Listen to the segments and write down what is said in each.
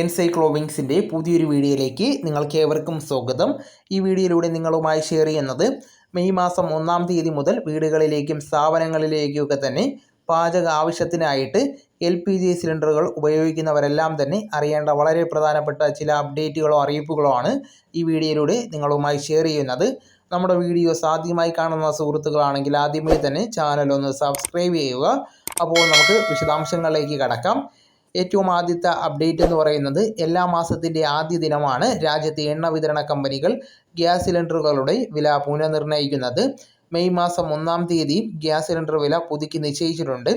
എൻസൈക്ലോവിങ്സിന്റെ പുതിയൊരു വീഡിയോയിലേക്ക് നിങ്ങൾക്ക് ഏവർക്കും സ്വാഗതം. ഈ വീഡിയോയിലൂടെ നിങ്ങളുമായി ഷെയർ ചെയ്യുന്നത് മെയ് മാസം ഒന്നാം തീയതി മുതൽ വീടുകളിലേക്കും സ്ഥാപനങ്ങളിലേക്കും ഒക്കെ തന്നെ പാചക ആവശ്യത്തിനായിട്ട് എൽ പി ജി സിലിണ്ടറുകൾ ഉപയോഗിക്കുന്നവരെല്ലാം തന്നെ അറിയേണ്ട വളരെ പ്രധാനപ്പെട്ട ചില അപ്ഡേറ്റുകളോ അറിയിപ്പുകളോ ആണ് ഈ വീഡിയോയിലൂടെ നിങ്ങളുമായി ഷെയർ ചെയ്യുന്നത്. നമ്മുടെ വീഡിയോസ് ആദ്യമായി കാണുന്ന സുഹൃത്തുക്കളാണെങ്കിൽ ആദ്യമേ തന്നെ ചാനൽ ഒന്ന് സബ്സ്ക്രൈബ് ചെയ്യുക. അപ്പോൾ നമുക്ക് വിശദാംശങ്ങളിലേക്ക് കടക്കാം. ഏറ്റവും ആദ്യത്തെ അപ്ഡേറ്റ് എന്ന് പറയുന്നത് എല്ലാ മാസത്തിന്റെ ആദ്യ ദിനമാണ് രാജ്യത്തെ എണ്ണ വിതരണ കമ്പനികൾ ഗ്യാസ് സിലിണ്ടറുകളുടെ വില പുനർനിർണയിക്കുന്നത്. മെയ് മാസം ഒന്നാം തീയതി ഗ്യാസ് സിലിണ്ടർ വില പുതുക്കി നിശ്ചയിച്ചിട്ടുണ്ട്.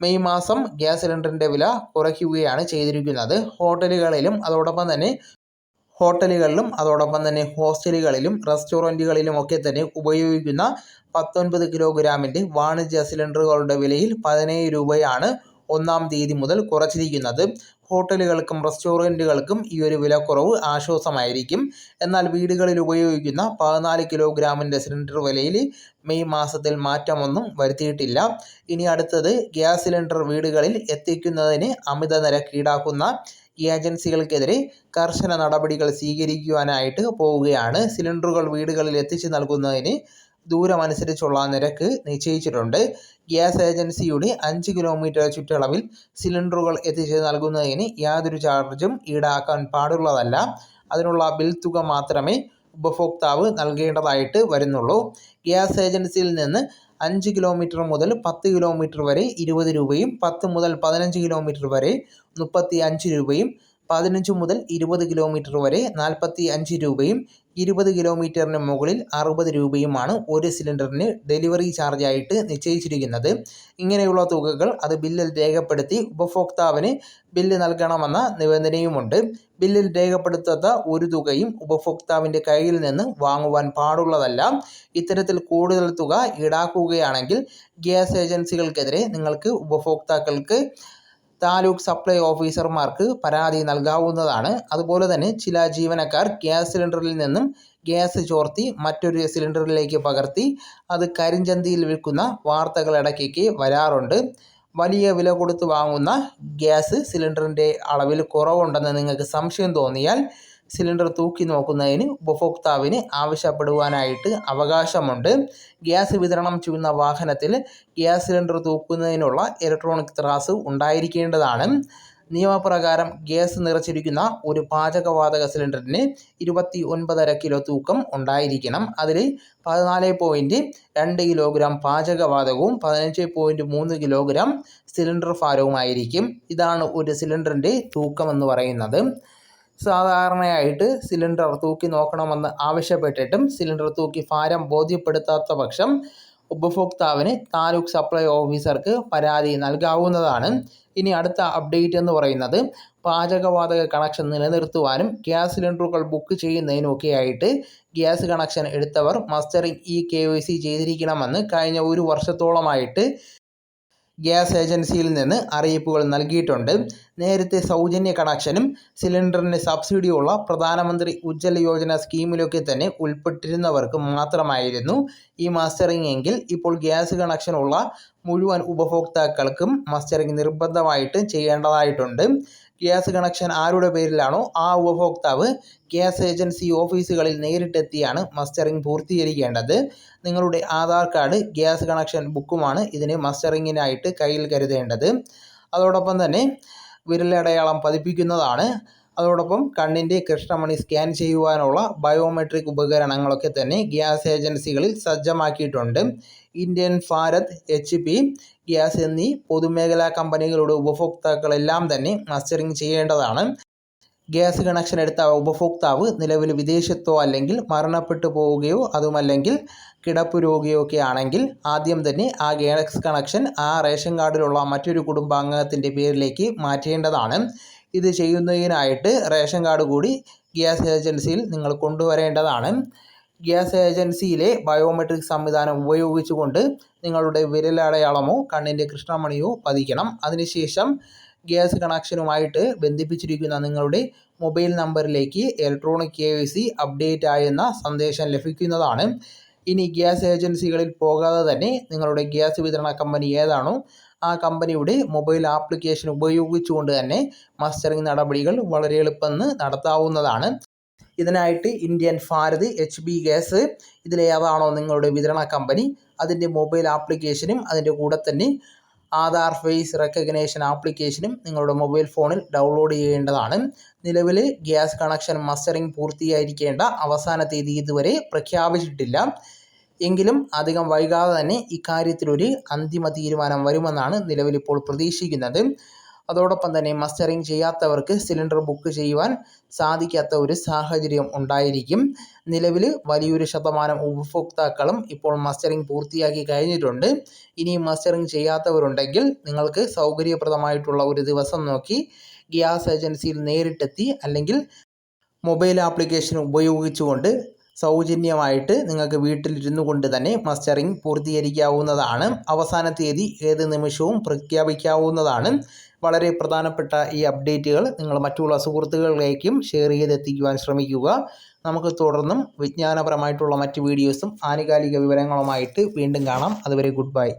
മെയ് മാസം ഗ്യാസ് സിലിണ്ടറിന്റെ വില കുറയ്ക്കുകയാണ് ചെയ്തിരിക്കുന്നത്. ഹോട്ടലുകളിലും അതോടൊപ്പം തന്നെ ഹോട്ടലുകളിലും അതോടൊപ്പം തന്നെ ഹോസ്റ്റലുകളിലും റെസ്റ്റോറന്റുകളിലും ഒക്കെ തന്നെ ഉപയോഗിക്കുന്ന പത്തൊൻപത് കിലോഗ്രാമിന്റെ വാണിജ്യ സിലിണ്ടറുകളുടെ വിലയിൽ പതിനേഴ് രൂപയാണ് ഒന്നാം തീയതി മുതൽ കുറച്ചിരിക്കുന്നത്. ഹോട്ടലുകൾക്കും റെസ്റ്റോറന്റുകൾക്കും ഈ ഒരു വിലക്കുറവ് ആശ്വാസമായിരിക്കും. എന്നാൽ വീടുകളിൽ ഉപയോഗിക്കുന്ന പതിനാല് കിലോഗ്രാമിന്റെ സിലിണ്ടർ വിലയിൽ മെയ് മാസത്തിൽ മാറ്റമൊന്നും വരുത്തിയിട്ടില്ല. ഇനി അടുത്തത് ഗ്യാസ് സിലിണ്ടർ വീടുകളിൽ എത്തിക്കുന്നതിന് അമിത നിരക്ക് ഈടാക്കുന്ന ഏജൻസികൾക്കെതിരെ കർശന നടപടികൾ സ്വീകരിക്കുവാനായിട്ട് പോവുകയാണ്. സിലിണ്ടറുകൾ വീടുകളിൽ എത്തിച്ചു നൽകുന്നതിന് ദൂരമനുസരിച്ചുള്ള നിരക്ക് നിശ്ചയിച്ചിട്ടുണ്ട്. ഗ്യാസ് ഏജൻസിയുടെ അഞ്ച് കിലോമീറ്റർ ചുറ്റളവിൽ സിലിണ്ടറുകൾ എത്തിച്ച് നൽകുന്നതിന് യാതൊരു ചാർജും ഈടാക്കാൻ പാടുള്ളതല്ല. അതിനുള്ള ബിൽ തുക മാത്രമേ ഉപഭോക്താവ് നൽകേണ്ടതായിട്ട് വരുന്നുള്ളൂ. ഗ്യാസ് ഏജൻസിയിൽ നിന്ന് അഞ്ച് കിലോമീറ്റർ മുതൽ പത്ത് കിലോമീറ്റർ വരെ ഇരുപത് രൂപയും പത്ത് മുതൽ പതിനഞ്ച് കിലോമീറ്റർ വരെ മുപ്പത്തി അഞ്ച് രൂപയും പതിനഞ്ച് മുതൽ ഇരുപത് കിലോമീറ്റർ വരെ നാൽപ്പത്തി അഞ്ച് രൂപയും ഇരുപത് കിലോമീറ്ററിന് മുകളിൽ അറുപത് രൂപയുമാണ് ഒരു സിലിണ്ടറിന് ഡെലിവറി ചാർജായിട്ട് നിശ്ചയിച്ചിരിക്കുന്നത്. ഇങ്ങനെയുള്ള തുകകൾ അത് ബില്ലിൽ രേഖപ്പെടുത്തി ഉപഭോക്താവിന് ബില്ല് നൽകണമെന്ന നിബന്ധനയുമുണ്ട് ബില്ലിൽ രേഖപ്പെടുത്താത്ത ഒരു തുകയും ഉപഭോക്താവിന്റെ കയ്യിൽ നിന്ന് വാങ്ങുവാൻ പാടുള്ളതല്ല. ഇത്തരത്തിൽ കൂടുതൽ തുക ഈടാക്കുകയാണെങ്കിൽ ഗ്യാസ് ഏജൻസികൾക്കെതിരെ നിങ്ങൾക്ക് ഉപഭോക്താക്കൾക്ക് താലൂക്ക് സപ്ലൈ ഓഫീസർമാർക്ക് പരാതി നൽകാവുന്നതാണ്. അതുപോലെ തന്നെ ചില ജീവനക്കാർ ഗ്യാസ് സിലിണ്ടറിൽ നിന്നും ഗ്യാസ് ചോർത്തി മറ്റൊരു സിലിണ്ടറിലേക്ക് പകർത്തി അത് കരിഞ്ചന്തയിൽ വിൽക്കുന്ന വാർത്തകൾ ഇടയ്ക്കൊക്കെ വരാറുണ്ട്. വലിയ വില കൊടുത്ത് വാങ്ങുന്ന ഗ്യാസ് സിലിണ്ടറിന്റെ അളവിൽ കുറവുണ്ടെന്ന് നിങ്ങൾക്ക് സംശയം തോന്നിയാൽ സിലിണ്ടർ തൂക്കി നോക്കുന്നതിന് ഉപഭോക്താവിന് ആവശ്യപ്പെടുവാനായിട്ട് അവകാശമുണ്ട്. ഗ്യാസ് വിതരണം ചെയ്യുന്ന വാഹനത്തിൽ ഗ്യാസ് സിലിണ്ടർ തൂക്കുന്നതിനുള്ള ഇലക്ട്രോണിക് ത്രാസ് ഉണ്ടായിരിക്കേണ്ടതാണ്. നിയമപ്രകാരം ഗ്യാസ് നിറച്ചിരിക്കുന്ന ഒരു പാചകവാതക സിലിണ്ടറിന് ഇരുപത്തി ഒൻപതര കിലോ തൂക്കം ഉണ്ടായിരിക്കണം. അതിൽ പതിനാല് പോയിന്റ് രണ്ട് കിലോഗ്രാം പാചകവാതകവും പതിനഞ്ച് പോയിന്റ് മൂന്ന് കിലോഗ്രാം സിലിണ്ടർ ഭാരവുമായിരിക്കും. ഇതാണ് ഒരു സിലിണ്ടറിന്റെ തൂക്കം എന്ന് പറയുന്നത്. സാധാരണയായിട്ട് സിലിണ്ടർ തൂക്കി നോക്കണമെന്ന് ആവശ്യപ്പെട്ടിട്ടും സിലിണ്ടർ തൂക്കി ഭാരം ബോധ്യപ്പെടുത്താത്ത പക്ഷം ഉപഭോക്താവിന് താലൂക്ക് സപ്ലൈ ഓഫീസർക്ക് പരാതി നൽകാവുന്നതാണ്. ഇനി അടുത്ത അപ്ഡേറ്റ് എന്ന് പറയുന്നത് പാചകവാതക കണക്ഷൻ നിലനിർത്തുവാനും ഗ്യാസ് സിലിണ്ടറുകൾ ബുക്ക് ചെയ്യുന്നതിനൊക്കെയായിട്ട് gas connection എടുത്തവർ mustering E K Y C ചെയ്തിരിക്കണമെന്ന് കഴിഞ്ഞ ഒരു വർഷത്തോളമായിട്ട് ഗ്യാസ് ഏജൻസിയിൽ നിന്ന് അറിയിപ്പുകൾ നൽകിയിട്ടുണ്ട്. നേരത്തെ സൗജന്യ കണക്ഷനും സിലിണ്ടറിന് സബ്സിഡിയുള്ള പ്രധാനമന്ത്രി ഉജ്ജ്വല യോജന സ്കീമിലൊക്കെ തന്നെ ഉൾപ്പെട്ടിരുന്നവർക്ക് മാത്രമായിരുന്നു ഈ മാസ്റ്ററിംഗ് എങ്കിൽ ഇപ്പോൾ ഗ്യാസ് കണക്ഷനുള്ള മുഴുവൻ ഉപഭോക്താക്കൾക്കും മസ്റ്ററിംഗ് നിർബന്ധമായിട്ട് ചെയ്യേണ്ടതായിട്ടുണ്ട്. ഗ്യാസ് കണക്ഷൻ ആരുടെ പേരിലാണോ ആ ഉപഭോക്താവ് ഗ്യാസ് ഏജൻസി ഓഫീസുകളിൽ നേരിട്ടെത്തിയാണ് മസ്റ്ററിംഗ് പൂർത്തീകരിക്കേണ്ടത്. നിങ്ങളുടെ ആധാർ കാർഡ് ഗ്യാസ് കണക്ഷൻ ബുക്കുമാണ് ഇതിന് മസ്റ്ററിങ്ങിനായിട്ട് കയ്യിൽ കരുതേണ്ടത്. അതോടൊപ്പം തന്നെ വിരലടയാളം പതിപ്പിക്കുന്നതാണ്. അതോടൊപ്പം കണ്ണിന്റെ കൃഷ്ണമണി സ്കാൻ ചെയ്യുവാനുള്ള ബയോമെട്രിക് ഉപകരണങ്ങളൊക്കെ തന്നെ ഗ്യാസ് ഏജൻസികളിൽ സജ്ജമാക്കിയിട്ടുണ്ട്. Indian Bharat H P gas എന്നീ പൊതുമേഖലാ കമ്പനികളുടെ ഉപഭോക്താക്കളെല്ലാം തന്നെ മസ്റ്ററിങ് ചെയ്യേണ്ടതാണ്. ഗ്യാസ് കണക്ഷൻ എടുത്ത ഉപഭോക്താവ് നിലവിൽ വിദേശത്തോ അല്ലെങ്കിൽ മരണപ്പെട്ടു പോവുകയോ അതുമല്ലെങ്കിൽ കിടപ്പ് രോഗിയോ ഒക്കെ ആണെങ്കിൽ ആദ്യം തന്നെ ആ ഗ്യാസ് കണക്ഷൻ ആ റേഷൻ കാർഡിലുള്ള മറ്റൊരു കുടുംബാംഗത്തിന്റെ പേരിലേക്ക് മാറ്റേണ്ടതാണ്. ഇത് ചെയ്യുന്നതിനായിട്ട് റേഷൻ കാർഡ് കൂടി ഗ്യാസ് ഏജൻസിയിൽ നിങ്ങൾ കൊണ്ടുവരേണ്ടതാണ്. ഗ്യാസ് ഏജൻസിയിലെ ബയോമെട്രിക് സംവിധാനം ഉപയോഗിച്ചുകൊണ്ട് നിങ്ങളുടെ വിരലടയാളമോ കണ്ണിന്റെ കൃഷ്ണമണിയോ പതിക്കണം. അതിനുശേഷം ഗ്യാസ് കണക്ഷനുമായിട്ട് ബന്ധിപ്പിച്ചിരിക്കുന്ന നിങ്ങളുടെ മൊബൈൽ നമ്പറിലേക്ക് electronic K V C update ആയെന്ന സന്ദേശം ലഭിക്കുന്നതാണ്. ഇനി ഗ്യാസ് ഏജൻസികളിൽ പോകാതെ തന്നെ നിങ്ങളുടെ ഗ്യാസ് വിതരണ കമ്പനി ഏതാണോ ആ കമ്പനിയുടെ മൊബൈൽ ആപ്ലിക്കേഷൻ ഉപയോഗിച്ചുകൊണ്ട് തന്നെ മസ്റ്ററിംഗ് നടപടികൾ വളരെ എളുപ്പം നടത്താവുന്നതാണ്. ഇതിനായിട്ട് Indian Bharat H B gas ഇതിലേതാണോ നിങ്ങളുടെ വിതരണ കമ്പനി അതിന്റെ മൊബൈൽ ആപ്ലിക്കേഷനും അതിന്റെ കൂടെ തന്നെ ആധാർ ഫേസ് റെക്കഗ്നേഷൻ ആപ്ലിക്കേഷനും നിങ്ങളുടെ മൊബൈൽ ഫോണിൽ ഡൗൺലോഡ് ചെയ്യേണ്ടതാണ്. നിലവിൽ ഗ്യാസ് കണക്ഷൻ മസ്റ്ററിംഗ് പൂർത്തിയായിരിക്കേണ്ട അവസാന തീയതി ഇതുവരെ പ്രഖ്യാപിച്ചിട്ടില്ല. എങ്കിലും അധികം വൈകാതെ തന്നെ ഇക്കാര്യത്തിലൊരു അന്തിമ തീരുമാനം വരുമെന്നാണ് നിലവിലിപ്പോൾ പ്രതീക്ഷിക്കുന്നത്. അതോടൊപ്പം തന്നെ മസ്റ്ററിംഗ് ചെയ്യാത്തവർക്ക് സിലിണ്ടർ ബുക്ക് ചെയ്യുവാൻ സാധിക്കാത്ത ഒരു സാഹചര്യം ഉണ്ടായിരിക്കും. നിലവിൽ വലിയൊരു ശതമാനം ഉപഭോക്താക്കളും ഇപ്പോൾ മസ്റ്ററിംഗ് പൂർത്തിയാക്കി കഴിഞ്ഞിട്ടുണ്ട്. ഇനി മസ്റ്ററിംഗ് ചെയ്യാത്തവരുണ്ടെങ്കിൽ നിങ്ങൾക്ക് സൗകര്യപ്രദമായിട്ടുള്ള ഒരു ദിവസം നോക്കി ഗ്യാസ് ഏജൻസിയിൽ നേരിട്ടെത്തി അല്ലെങ്കിൽ മൊബൈൽ ആപ്ലിക്കേഷൻ ഉപയോഗിച്ചുകൊണ്ട് സൗജന്യമായിട്ട് നിങ്ങൾക്ക് വീട്ടിലിരുന്നു കൊണ്ട് തന്നെ മസ്റ്ററിംഗ് പൂർത്തീകരിക്കാവുന്നതാണ്. അവസാന തീയതി ഏത് നിമിഷവും പ്രഖ്യാപിക്കാവുന്നതാണ്. വളരെ പ്രധാനപ്പെട്ട ഈ അപ്ഡേറ്റുകൾ നിങ്ങൾ മറ്റുള്ള സുഹൃത്തുക്കളിലേക്കും ഷെയർ ചെയ്തെത്തിക്കുവാൻ ശ്രമിക്കുക. നമുക്ക് തുടർന്നും വിജ്ഞാനപരമായിട്ടുള്ള മറ്റ് വീഡിയോസും ആനുകാലിക വിവരങ്ങളുമായിട്ട് വീണ്ടും കാണാം. അതുവരെ ഗുഡ് ബൈ.